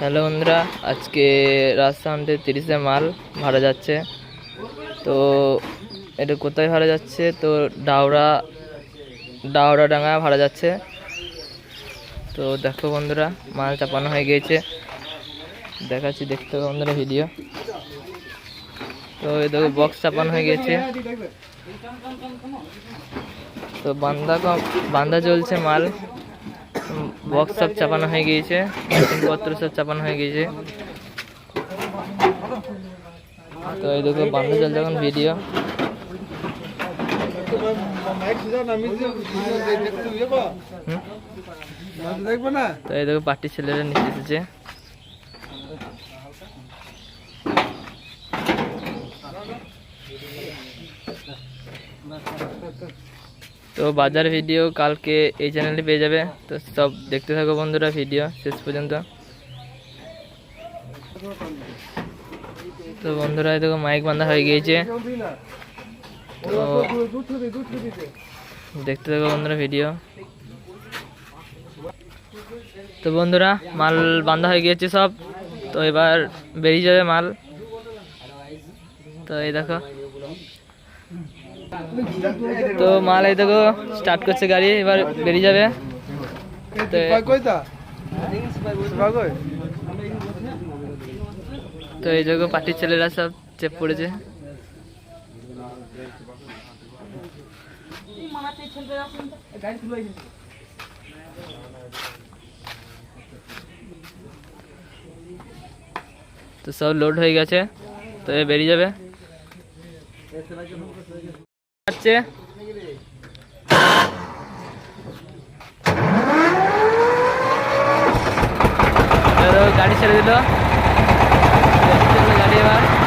Hello বন্ধুরা, আজকে রাজস্থানতে তিরিশে মাল ভাড়া যাচ্ছে। তো এটা কোথায় ভাড়া যাচ্ছে? তো ডাওরা ডাওরা ডাঙ্গা ভাড়া যাচ্ছে। তো দেখো বন্ধুরা, মাল চাপানো হয়ে গিয়েছে। দেখাচ্ছি, দেখতে হবে বন্ধুরা ভিডিও। তো এই দেখো বক্স চাপানো হয়ে গেছে তো বান্দা বান্দা চলছে মাল। বক্স সব চাপানো হয়ে গিয়েছে পত্র সব চাপানো হয়ে গিয়েছে। তো এই দেখো বান্দা চলছে এখন ভিডিও তো এই দেখো, পার্টির ছেলেরা নিচে এসেছে। তো বাজার ভিডিও কালকে এই চ্যানেলে পেয়ে যাবে। তো সব দেখতে থাকো বন্ধুরা ভিডিও শেষ পর্যন্ত। তো বন্ধুরা দেখো মাইক বান্ধা হয়ে গিয়েছে। তো দেখতে থাকো বন্ধুরা ভিডিও তো বন্ধুরা, মাল বান্ধা হয়ে গিয়েছে সব। তো এবার বেরিয়ে যাবে মাল। তো এই দেখো। তো মাল এই দেখো স্টার্ট করছে গাড়ি এবার বেরিয়ে যাবে। তো এই দেখো পার্টির ছেলেরা সব চেপ পড়েছে। তো সব লোড হয়ে গেছে তো বেরিয়ে যাবে। ஆயிடுச்சு गाडी चढ गाडी